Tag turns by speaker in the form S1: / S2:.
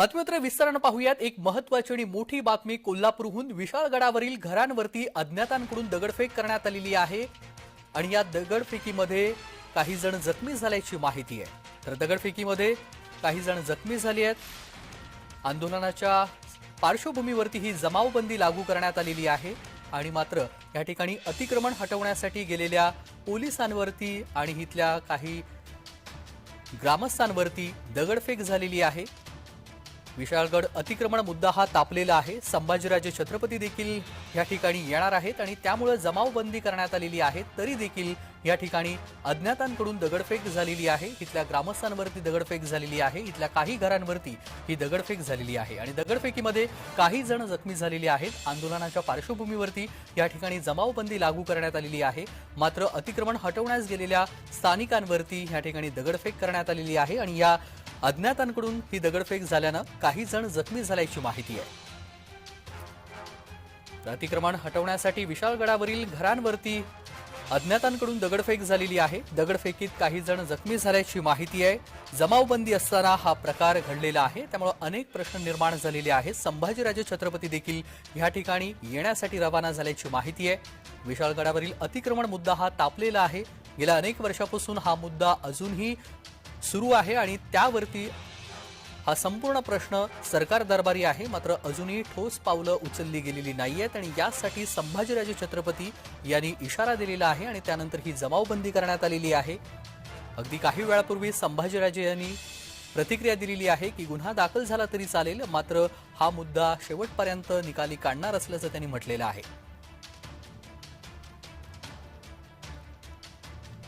S1: बातमीपत्र विस्तारानं पाहूयात. एक महत्वाची आणि मोठी बातमी कोल्हापूरहून विशाळगडावरील घरांवरती अज्ञातांकडून दगडफेक करण्यात आलेली आहे. आणि या दगडफेकीमध्ये काही जण जखमी झाल्याची माहिती आहे. तर दगडफेकीमध्ये काही जण जखमी झाली आहेत. आंदोलनाच्या पार्श्वभूमीवरती ही जमावबंदी लागू करण्यात आलेली आहे. आणि मात्र या ठिकाणी अतिक्रमण हटवण्यासाठी गेलेल्या पोलिसांवरती आणि इथल्या काही ग्रामस्थांवरती दगडफेक झालेली आहे. विशाळगड अतिक्रमण मुद्दा हा तापलेला आहे. संभाजीराजे छत्रपती देखील या ठिकाणी येणार आहेत आणि त्यामुळे जमावबंदी करण्यात आलेली आहे. तरी देखील या ठिकाणी अज्ञातांकडून दगडफेक झालेली आहे. इथल्या ग्रामस्थांवरती दगडफेक झालेली आहे. इथल्या काही घरांवरती ही दगडफेक झालेली आहे. आणि दगडफेकीमध्ये काही जण जखमी झालेले आहेत. आंदोलनाच्या पार्श्वभूमीवरती या ठिकाणी जमावबंदी लागू करण्यात आलेली आहे. मात्र अतिक्रमण हटवण्यास गेलेल्या स्थानिकांवरती या ठिकाणी दगडफेक करण्यात आलेली आहे. आणि या अज्ञातांकडून ही दगडफेक झाल्यानं काही जण जखमी झाल्याची माहिती आहे. अतिक्रमण हटवण्यासाठी विशाळगडावरील घरांवरती अज्ञातांकडून दगडफेक झालेली आहे. दगडफेकीत काही जण जखमी झाल्याची माहिती आहे. जमावबंदी असताना हा प्रकार घडलेला आहे. त्यामुळे अनेक प्रश्न निर्माण झालेले आहेत. संभाजीराजे छत्रपती देखील या ठिकाणी येण्यासाठी रवाना झाल्याची माहिती आहे. विशाळगडावरील अतिक्रमण मुद्दा हा तापलेला आहे. गेल्या अनेक वर्षापासून हा मुद्दा अजूनही सुरू आहे आणि त्यावरती हा संपूर्ण प्रश्न सरकार दरबारी आहे. मात्र अजूनही ठोस पावलं उचलली गेलेली नाही आहेत आणि यासाठी संभाजीराजे छत्रपती यांनी इशारा दिलेला आहे आणि त्यानंतर ही जमावबंदी करण्यात आलेली आहे. अगदी काही वेळापूर्वी संभाजीराजे यांनी प्रतिक्रिया दिलेली आहे की गुन्हा दाखल झाला तरी चालेल मात्र हा मुद्दा शेवटपर्यंत निकाली काढणार असल्याचं त्यांनी म्हटलेलं आहे.